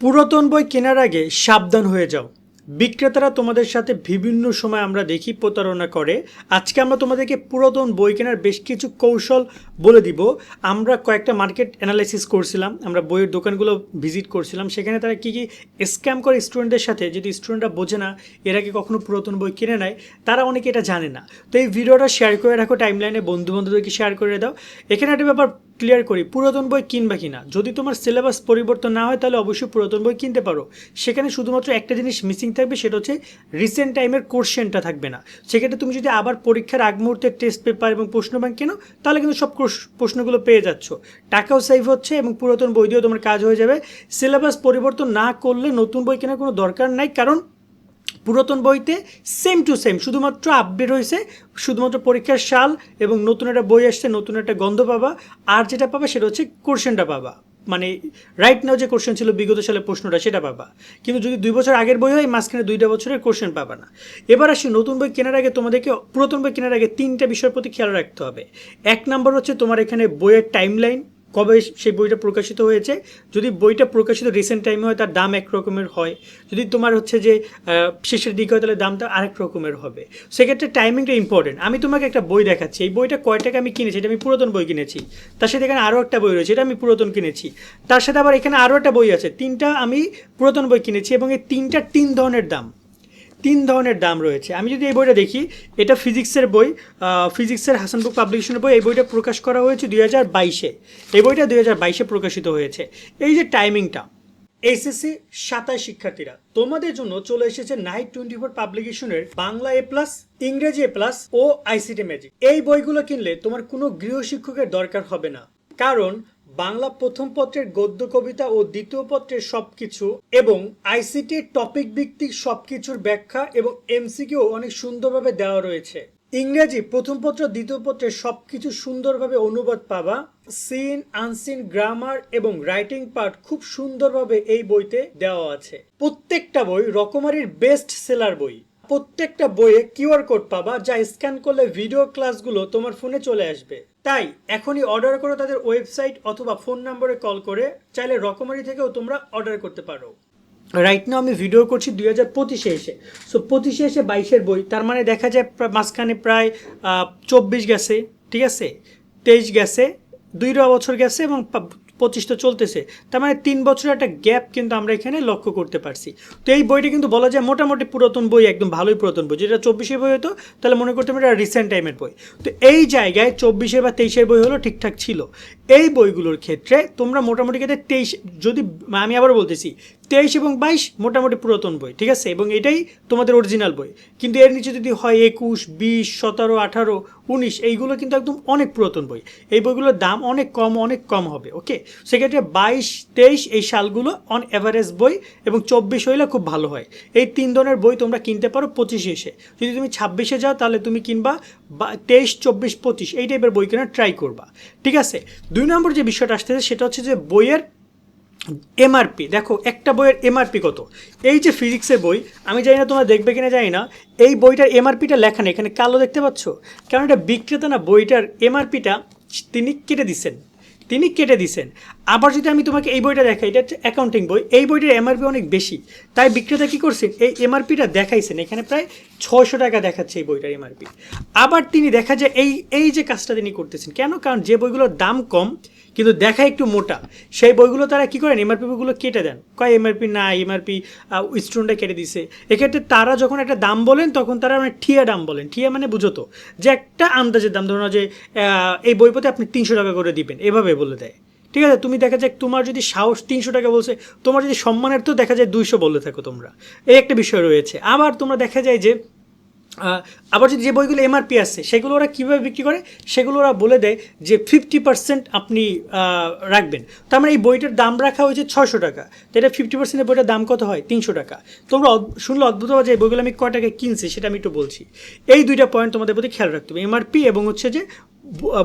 পুরাতন বই কেনার আগে সাবধান হয়ে যাও। বিক্রেতারা তোমাদের সাথে বিভিন্ন সময় আমরা দেখি প্রতারণা করে। আজকে আমরা তোমাদেরকে পুরাতন বই কেনার বেশ কিছু কৌশল বলে দিব। আমরা কয়েকটা মার্কেট অ্যানালাইসিস করছিলাম, আমরা বইয়ের দোকানগুলো ভিজিট করছিলাম। সেখানে তারা কী কী স্ক্যাম করে স্টুডেন্টদের সাথে, যদি স্টুডেন্টরা বোঝে না, এর আগে কখনো পুরাতন বই কিনে নেয়, তারা অনেকে এটা জানে না। তো এই ভিডিওটা শেয়ার করে রাখো টাইমলাইনে বন্ধু বান্ধবদেরকে শেয়ার করে দাও। এখানে একটা ব্যাপার ক্লিয়ার করি, পুরাতন বই কিনবা কিনা। যদি তোমার সিলেবাস পরিবর্তন না হয়, তাহলে অবশ্যই পুরাতন বই কিনতে পারো। সেখানে শুধুমাত্র একটা জিনিস মিসিং থাকবে, সেটা হচ্ছে রিসেন্ট টাইমের কোশ্চেনটা থাকবে না। সেক্ষেত্রে তুমি যদি আবার পরীক্ষার আগ মুহূর্তে টেস্ট পেপার এবং প্রশ্ন ব্যাংক কেনো, তাহলে কিন্তু সব প্রশ্নগুলো পেয়ে যাচ্ছ। টাকাও সেভ হচ্ছে এবং পুরাতন বই দিয়েও তোমার কাজ হয়ে যাবে। সিলেবাস পরিবর্তন না করলে নতুন বই কেনার কোনো দরকার নাই, কারণ পুরাতন বইতে সেম টু সেম শুধুমাত্র আপডেট হয়েছে, শুধুমাত্র পরীক্ষার সাল এবং নতুন একটা বই আসছে, নতুন একটা গন্ধ পাবা, আর যেটা পাবা সেটা হচ্ছে কোশ্চেনটা পাবা। মানে রাইট নাও যে কোশ্চেন ছিল, বিগত সালে প্রশ্নটা সেটা পাবা। কিন্তু যদি দুই বছর আগের বই হয়, মাঝখানে দুইটা বছরের কোশ্চেন পাবা না। এবার আসি, নতুন বই কেনার আগে তোমাদেরকে, পুরাতন বই কেনার আগে তিনটা বিষয়ের প্রতি খেয়াল রাখতে হবে। এক নম্বর হচ্ছে তোমার এখানে বইয়ের টাইমলাইন কবে সেই বইটা প্রকাশিত হয়েছে? যদি বইটা প্রকাশিত রিসেন্ট টাইমে হয়, তার দাম এক রকমের হয়। যদি তোমার হচ্ছে যে শেষের দিকে হয়, তাহলে দামটা আরেক রকমের হবে। সেক্ষেত্রে টাইমিংটা ইম্পর্টেন্ট আমি তোমাকে একটা বই দেখাচ্ছি। এই বইটা কয় টাকা আমি কিনেছি? এটা আমি পুরাতন বই কিনেছি। তার সাথে এখানে আরও একটা বই রয়েছে, এটা আমি পুরাতন কিনেছি। তার সাথে আবার এখানে আরও একটা বই আছে। তিনটা আমি পুরাতন বই কিনেছি এবং এই তিনটা তিন ধরনের দাম। তিন ধরনের দাম রয়েছে। আমি যদি এই বইটা দেখি, এটা ফিজিক্সের বই ফিজিক্সের হাসান বুক পাবলিকেশনের বই। এই বইটা প্রকাশ করা হয়েছে দুই হাজার বাইশে। এই বইটা দুই হাজার বাইশে প্রকাশিত হয়েছে। এই যে টাইমিংটা, এসএসসি সাতাশ শিক্ষার্থীরা, তোমাদের জন্য চলে এসেছে নাইট টোয়েন্টি ফোর পাবলিকেশনের বাংলা এ প্লাস, ইংরেজি এ প্লাস ও আইসিটি ম্যাজিক। এই বইগুলো কিনলে তোমার কোনো গৃহ শিক্ষকের দরকার হবে না। কারণ বাংলা প্রথম পত্রের গদ্য কবিতা ও দ্বিতীয় পত্রের সবকিছু এবং আইসিটি টপিক ভিত্তিক সবকিছুর ব্যাখ্যা এবং এমসিকিউ অনেক সুন্দরভাবে দেওয়া রয়েছে। ইংরেজি প্রথম পত্র, দ্বিতীয় পত্রের সবকিছু সুন্দরভাবে অনুবাদ পাবা। সিন আনসিন গ্রামার এবং রাইটিং পার্ট খুব সুন্দরভাবে এই বইতে দেওয়া আছে। প্রত্যেকটা বই রকমারির বেস্ট সেলার বই। প্রত্যেকটা বইয়ে কিউআর কোড পাবা, যা স্ক্যান করলে ভিডিও ক্লাসগুলো তোমার ফোনে চলে আসবে। তাই এখনই অর্ডার করো তাদের ওয়েবসাইট অথবা ফোন নম্বরে কল করে চাইলে রকমারি থেকেও তোমরা অর্ডার করতে পারো। রাইট নাও আমি ভিডিও করছি দুই হাজার পঁচিশে এসে। সো পঁচিশে এসে বাইশের বই, তার মানে দেখা যায় মাঝখানে প্রায় চব্বিশ গেছে, ঠিক আছে? তেইশ গেছে দুইটা বছর গেছে এবং পঁচিশ তো চলতেছে। তার মানে তিন বছরের একটা গ্যাপ কিন্তু আমরা এখানে লক্ষ্য করতে পারছি। তো এই বইটা কিন্তু বলা যায় মোটামুটি পুরাতন বই, একদম ভালোই পুরাতন বই। যেটা চব্বিশের বই হতো, তাহলে মনে করতে হবে এটা রিসেন্ট টাইমের বই। তো এই জায়গায় চব্বিশের বা তেইশের বই হলো ঠিকঠাক ছিল। এই বইগুলোর ক্ষেত্রে তোমরা মোটামুটি ক্ষেত্রে তেইশ, যদি আমি আবার বলতেছি, তেইশ এবং বাইশ মোটামুটি পুরাতন বই, ঠিক আছে? এবং এটাই তোমাদের অরিজিনাল বই। কিন্তু এর নিচে যদি হয় একুশ, বিশ, সতেরো, আঠারো উনিশ, এইগুলো কিন্তু একদম অনেক পুরাতন বই। এই বইগুলোর দাম অনেক কম অনেক কম হবে, ওকে? সেক্ষেত্রে বাইশ, তেইশ এই সালগুলো অন অ্যাভারেজ বই এবং চব্বিশ হইলে খুব ভালো হয়। এই তিন ধরনের বই তোমরা কিনতে পারো পঁচিশে এসে। যদি তুমি ছাব্বিশে যাও, তাহলে তুমি কিনবা তেইশ, চব্বিশ, পঁচিশ, এই টাইপের বই কেনার ট্রাই করবা। ঠিক আছে? দুই নম্বর যে বিষয়টা আসতেছে, সেটা হচ্ছে যে বইয়ের এমআরপি দেখো, একটা বইয়ের এমআরপি কত? এই যে ফিজিক্সের বই, আমি জানি না তোমরা দেখবে কিনা, জানি না, এই বইটার এমআরপিটা লেখা নেই, এখানে কালো দেখতে পাচ্ছ? কারণ এটা বিক্রেতা না, বইটার এমআরপিটা তিনি কেটে দিচ্ছেন তিনি কেটে দিছেন। আবার যদি আমি তোমাকে এই বইটা দেখাই, এটা হচ্ছে অ্যাকাউন্টিং বই, এই বইটার এমআরপি অনেক বেশি। তাই বিক্রেতা কী করছেন, এই এমআরপিটা দেখাইছেন, এখানে প্রায় ছয়শো টাকা দেখাচ্ছে এই বইটার এমআরপি আবার তিনি দেখা যায়, এই এই যে কাজটা তিনি করতেছেন, কেন? কারণ যে বইগুলোর দাম কম কিন্তু দেখা একটু মোটা। সেই বইগুলো তারা কী করেন? এমআরপি বইগুলো কেটে দেন। কয় এমআরপি না এমআরপি স্টুডেন্টরা কেটে দিছে। এক্ষেত্রে তারা যখন একটা দাম বলেন, তখন তারা মানে ঠিয়া দাম বলেন। ঠিয়া মানে বুঝো তো, যে একটা আন্দাজের দাম। ধরুন যে এই বই পথে আপনি তিনশো টাকা করে দিবেন, এভাবে বলে দেয়। ঠিক আছে? তুমি দেখা যায় তোমার যদি সাহস তিনশো টাকা বলছে, তোমার যদি সম্মানের তো দেখা যায় দুইশো বলে থাকো তোমরা। এই একটা বিষয় রয়েছে। আবার তোমরা দেখা যায় যে আবার যদি যে বইগুলো এমআরপি আছে, সেগুলো ওরা কীভাবে বিক্রি করে? সেগুলো ওরা বলে দেয় যে ফিফটি পার্সেন্ট আপনি রাখবেন। তার মানে এই বইটার দাম রাখা হয়েছে ছশো টাকা। তো এটা ফিফটি পার্সেন্টের বইটার দাম কত হয়? তিনশো টাকা। তোমরা শুনলে অদ্ভুত হওয়া যে বইগুলো আমি কয় টাকায় কিনছি সেটা আমি একটু বলছি। এই দুইটা পয়েন্ট তোমাদের প্রতি খেয়াল রাখতে হবে। এমআরপি এবং হচ্ছে যে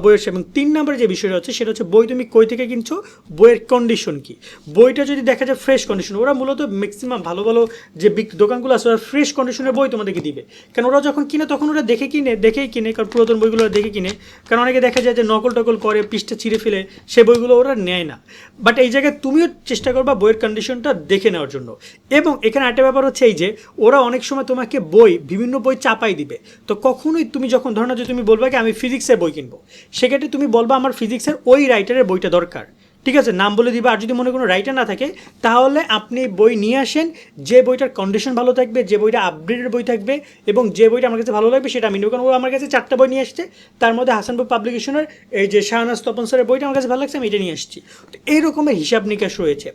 বইয়ের এবং তিন নম্বরে যে বিষয়টা হচ্ছে, সেটা হচ্ছে বই তুমি কই থেকে কিনছো, বইয়ের কন্ডিশন কি? বইটা যদি দেখা যায় ফ্রেশ কন্ডিশন ওরা মূলত ম্যাক্সিমাম ভালো ভালো যে দোকানগুলো আছে, ওরা ফ্রেশ কন্ডিশনের বই তোমাদেরকে দিবে। কারণ ওরা যখন কিনে, তখন ওরা দেখে কিনে, দেখেই কিনে, কারণ পুরাতন বইগুলো দেখে কিনে। কারণ অনেকে দেখা যায় যে নকল টকল করে, পৃষ্ঠা ছিঁড়ে ফেলে, সে বইগুলো ওরা নেয় না। বাট এই জায়গায় তুমিও চেষ্টা করবা বইয়ের কন্ডিশনটা দেখে নেওয়ার জন্য। এবং এখানে একটা ব্যাপার হচ্ছে এই যে, ওরা অনেক সময় তোমাকে বই, বিভিন্ন বই চাপাই দিবে। তো কখনোই তুমি যখন ধরো না যে তুমি বলবা কি, আমি ফিজিক্সের বই কিনবো। সেক্ষেত্রে তুমি বলবা আমার ফিজিক্সের ওই রাইটারের বইটা দরকার। ঠিক আছে, নাম বলে দিবা, আর যদি মনে কোনো রাইটার না থাকে, তাহলে আপনি বই নিয়ে আসেন, যে বইটার কন্ডিশন ভালো থাকবে, যে বইটা আপডেটেড বই থাকবে, এবং যে বইটা আমার কাছে ভালো লাগবে, সেটা আমি নেব। কারণ আমার কাছে চারটা বই নিয়ে আসছে, তার মধ্যে হাসানপুর পাবলিকেশনের এই যে শাহনাজ তপন স্যারের বইটা আমার কাছে ভালো লাগছে, আমি এটা নিয়ে আসছি। তো এই রকমের হিসাব নিকাশ রয়েছে।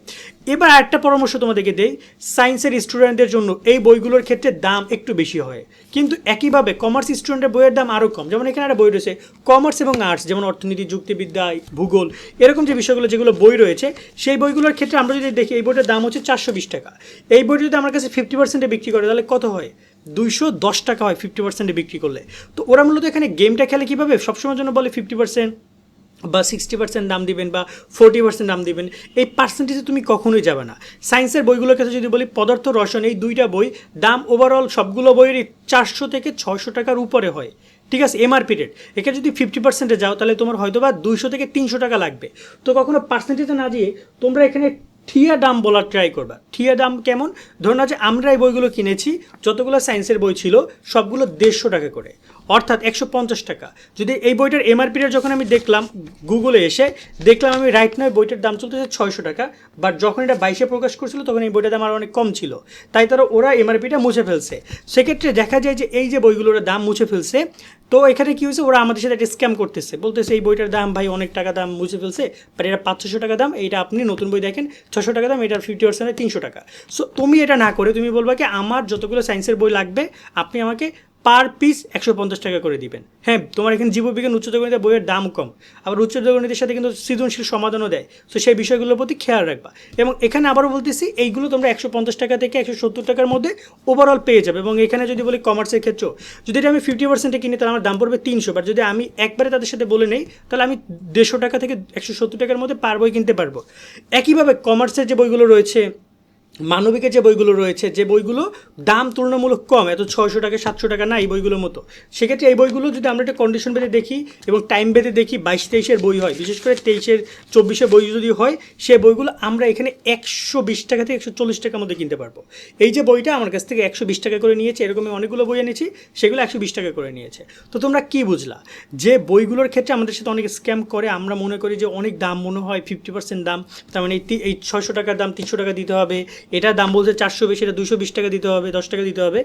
এবার একটা পরামর্শ তোমাদেরকে দেই সায়েন্সের স্টুডেন্টদের জন্য এই বইগুলোর ক্ষেত্রে দাম একটু বেশি হয়। কিন্তু একইভাবে কমার্স স্টুডেন্টের বইয়ের দাম আরও কম। যেমন এখানে একটা বই রয়েছে কমার্স এবং আর্টস যেমন অর্থনীতি, যুক্তিবিদ্যা, ভূগোল, এরকম যে বিষয়গুলো যেগুলো বই রয়েছে, সেই বইগুলোর ক্ষেত্রে আমরা যদি দেখি, এই বইটার দাম হচ্ছে চারশো বিশ টাকা। এই বইটা যদি আমার কাছে ফিফটি পার্সেন্টে বিক্রি করে, তাহলে কত হয়? দুইশো দশ টাকা হয় ফিফটি পার্সেন্টে বিক্রি করলে। তো ওরা মূলত এখানে গেমটা খেলে কীভাবে? সবসময়ের জন্য বলে ফিফটি পার্সেন্ট বা সিক্সটি পার্সেন্ট দাম দিবেন বা ফোর্টি পার্সেন্ট দাম দিবেন। এই পার্সেন্টেজে তুমি কখনোই যাবে না। সায়েন্সের বইগুলোর ক্ষেত্রে যদি বলি, পদার্থ রসায়ন, এই দুইটা বই, দাম ওভারঅল সবগুলো বইয়েরই চারশো থেকে ছয়শো টাকার উপরে হয়। ঠিক আছে এমআরপি রেট এখানে যদি ফিফটি পার্সেন্টে যাও, তাহলে তোমার হয়তো বা দুইশো থেকে তিনশো টাকা লাগবে। তো কখনো পার্সেন্টেজে না দিয়ে তোমরা এখানে ঠিয়া দাম বলার ট্রাই করবা। ঠিয়া দাম কেমন? ধরুন যে আমরা এই বইগুলো কিনেছি, যতগুলো সায়েন্সের বই ছিল, সবগুলো দেড়শো টাকা করে। অর্থাৎ একশো পঞ্চাশ টাকা। যদি এই বইটার এমআরপিটা যখন আমি দেখলাম গুগলে এসে, দেখলাম আমি রাইট নয় বইটার দাম চলতেছে ছয়শো টাকা বাট যখন এটা বাইশে প্রকাশ করছিল, তখন এই বইটার দাম আরও অনেক কম ছিল। তাই তারা ওরা এমআরপিটা মুছে ফেলছে। সেক্ষেত্রে দেখা যায় যে এই যে বইগুলোর দাম মুছে ফেলছে, তো এখানে কী হয়েছে, ওরা আমাদের সাথে একটা স্ক্যাম করতেছে। বলতেছে, এই বইটার দাম ভাই অনেক টাকা দাম মুছে ফেলছে বাট এটা পাঁচশো টাকা দাম, এইটা আপনি নতুন বই দেখেন ছশো টাকা দাম, এটার ফিফটি পার্সেন্টে তিনশো টাকা। সো তুমি এটা না করে, তুমি বলবা কি, আমার যতগুলো সায়েন্সের বই লাগবে, আপনি আমাকে পার পিস একশো পঞ্চাশ টাকা করে দিবেন। হ্যাঁ তোমার এখানে জীববিজ্ঞান উচ্চতর গণিতের বইয়ের দাম কম। আবার উচ্চতর গণিতের সাথে কিন্তু সৃজনশীল সমাধানও দেয়। তো সেই বিষয়গুলোর প্রতি খেয়াল রাখবা। এবং এখানে আবারও বলতেছি, এইগুলো তোমরা একশো পঞ্চাশ টাকা থেকে একশো সত্তর টাকার মধ্যে ওভারঅল পেয়ে যাবে। এবং এখানে যদি বলি কমার্সের ক্ষেত্রেও, যদি এটা আমি ফিফটি পার্সেন্টে কিনি, তাহলে আমার দাম পড়বে তিনশো। বাট যদি আমি একবারে তাদের সাথে বলে নেই, তাহলে আমি দেড়শো টাকা থেকে একশো সত্তর টাকার মধ্যে পার বই কিনতে পারব। একইভাবে কমার্সের যে বইগুলো রয়েছে মানবিকের যে বইগুলো রয়েছে, যে বইগুলো দাম তুলনামূলক কম, এত ছয়শো টাকা, সাতশো টাকা না, এই বইগুলোর মতো। সেক্ষেত্রে এই বইগুলো যদি আমরা একটা কন্ডিশন বেঁধে দেখি এবং টাইম বেঁধে দেখি বাইশ তেইশের বই হয়, বিশেষ করে তেইশের, চব্বিশের বই যদি হয়, সে বইগুলো আমরা এখানে একশো বিশ টাকা থেকে একশো চল্লিশ টাকার মধ্যে কিনতে পারব। এই যে বইটা আমার কাছ থেকে একশো বিশ টাকা করে নিয়েছে, এরকমই অনেকগুলো বই এনেছি, সেগুলো একশো বিশ টাকা করে নিয়েছে। তো তোমরা কি বুঝলা? যে বইগুলোর ক্ষেত্রে আমাদের সাথে অনেক স্ক্যাম করে, আমরা মনে করি যে অনেক দাম, মনে হয় ফিফটি পার্সেন্ট দাম, তার মানে এই ছয়শো টাকার দাম তিনশো টাকা দিতে হবে এটার দাম বলছে চারশো বেশি, এটা দুশো বিশ টাকা দিতে হবে, দশ টাকা দিতে হবে,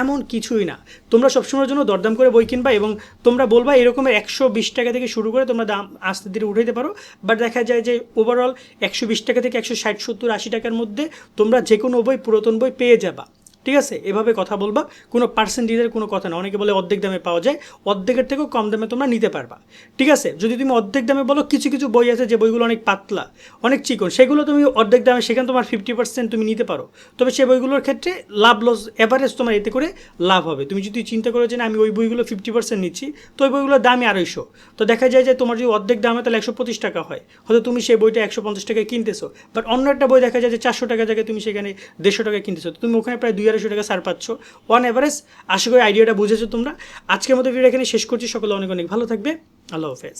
এমন কিছুই না। তোমরা সবসময়ের জন্য দরদাম করে বই কিনবা এবং তোমরা বলবা এরকমের একশো বিশ টাকা থেকে শুরু করে তোমরা দাম আস্তে ধীরে উঠাইতে পারো বাট দেখা যায় যে ওভারঅল একশো বিশ টাকা থেকে একশো ষাট, সত্তর, আশি টাকার মধ্যে তোমরা যে কোনো বই, পুরাতন বই পেয়ে যাবা। ঠিক আছে? এভাবে কথা বলবা, কোনো পার্সেন্টেজের কোনো কথা না। অনেকে বলে অর্ধেক দামে পাওয়া যায়, অর্ধেকের থেকেও কম দামে তোমরা নিতে পারবা। ঠিক আছে? যদি তুমি অর্ধেক দামে বলো, কিছু কিছু বই আছে যে বইগুলো অনেক পাতলা, অনেক চিকন, সেগুলো তুমি অর্ধেক দামে, সেখানে তোমার ফিফটি পার্সেন্ট তুমি নিতে পারো। তবে সেই বইগুলোর ক্ষেত্রে লাভ লস এভারেজ তোমার এতে করে লাভ হবে। তুমি যদি চিন্তা করো যে না, আমি ওই বইগুলো ফিফটি পার্সেন্ট নিচ্ছি, তো ওই বইগুলোর দামই আড়াইশো তো দেখা যায় যে তোমার যদি অর্ধেক দামে, তাহলে একশো পঁচিশ টাকা হয়। হয়তো তুমি সেই বইটা একশো পঞ্চাশ টাকায় কিনতেছো বাট অন্য একটা বই দেখা যায় যে চারশো টাকা জায়গায় তুমি সেখানে দেড়শো টাকায় কিনতেছো। তুমি ওখানে প্রায় দুই আড়াইশো টাকা সার পাচ্ছ। ওয়ান এভারেজ আশা করি আইডিয়াটা বুঝেছ তোমরা। আজকের মতো ভিডিও এখানে শেষ করছি। সকলে অনেক অনেক ভালো থাকবে। আল্লাহ হাফেজ।